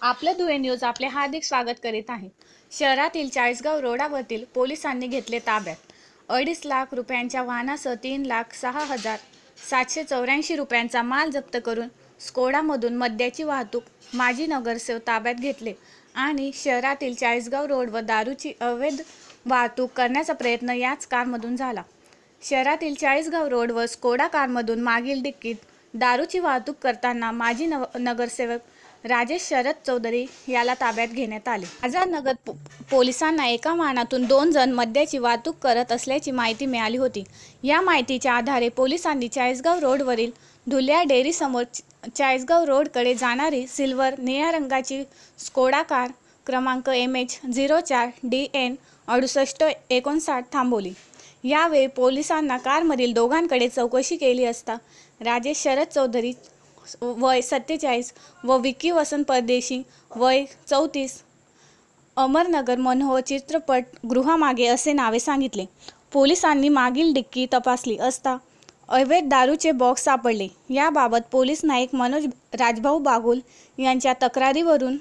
आपलं धुळे न्यूज आपले हार्दिक स्वागत करीत आहे. शहरातील चाळीसगाव रोडावरील पोलिसांनी घेतले ताब्यात. अडीच लाख रुपयांच्या वाहनासह तीन लाख सहा हजार सातशे चौऱ्याऐंशी रुपयांचा माल जप्त करून स्कोडामधून मद्याची वाहतूक माजी नगरसेवक ताब्यात घेतले आणि शहरातील चाळीसगाव रोडवर दारूची अवैध वाहतूक करण्याचा प्रयत्न याच कारमधून झाला. शहरातील चाळीसगाव रोडवर स्कोडा कारमधून मागील डिक्कीत दारूची वाहतूक करताना माजी नव नगरसेवक राजेश शरद चौधरी याला ताब्यात घेण्यात आले. आझादनगर पो पोलिसांना एका वाहनातून दोन जण मद्याची वाहतूक करत असल्याची माहिती मिळाली होती. या माहितीच्या आधारे पोलिसांनी चाळीसगाव रोडवरील धुल्या डेअरीसमोर चाळीसगाव रोडकडे जाणारी सिल्वर निळ्या रंगाची स्कोडा कार क्रमांक एम एच झिरो चार डी एन अडुसष्ट एकोणसाठ थांबवली. यावेळी पोलिसांना कारमधील दोघांकडे चौकशी केली असता राजेश शरद चौधरी वय सत्तेचाळीस व विकी वसंत परदेशी वय चौतीस. अमरनगर मनोहर चित्रपट गृहामागे असे नावे सांगितले. पोलिसांनी मागील डिक्की तपासली असता अवैध दारूचे बॉक्स सापडले. याबाबत पोलीस नाईक मनोज राजभाऊ बागुल यांच्या तक्रारीवरून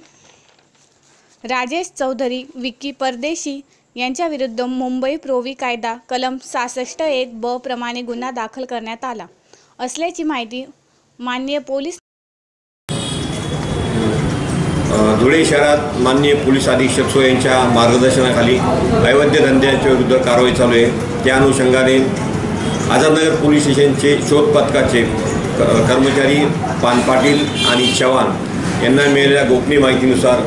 राजेश चौधरी विक्की परदेशी यांच्याविरुद्ध मुंबई प्रोवी कायदा कलम सहासष्ट एक ब प्रमाणे गुन्हा दाखल करण्यात आला. असल्याची माहिती माननीय पोलीस धुळे शहरात माननीय पोलीस अधीक्षक सो यांच्या मार्गदर्शनाखाली अवैध धंद्याच्या विरुद्ध कारवाई चालू आहे. त्या अनुषंगाने आझादनगर पोलीस स्टेशनचे शोध पथकाचे क- कर्मचारी पान पाटील आणि चव्हाण यांना मिळालेल्या गोपनीय माहितीनुसार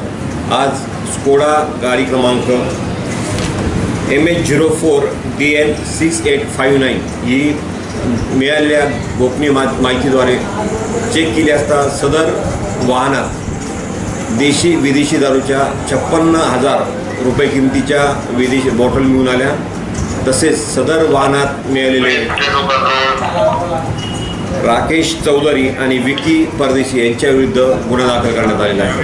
आज स्कोडा गाडी क्रमांक M H zero four D N six eight five nine ही मिळालेल्या गोपनीय मा माहितीद्वारे चेक केली असता सदर वाहनात देशी विदेशी दारूच्या छप्पन्न हजार रुपये किमतीच्या विदेशी बॉटल मिळून आल्या. तसेच सदर वाहनात मिळालेले राकेश चौधरी आणि विकी परदेशी यांच्याविरुद्ध गुन्हा दाखल करण्यात आलेला आहे.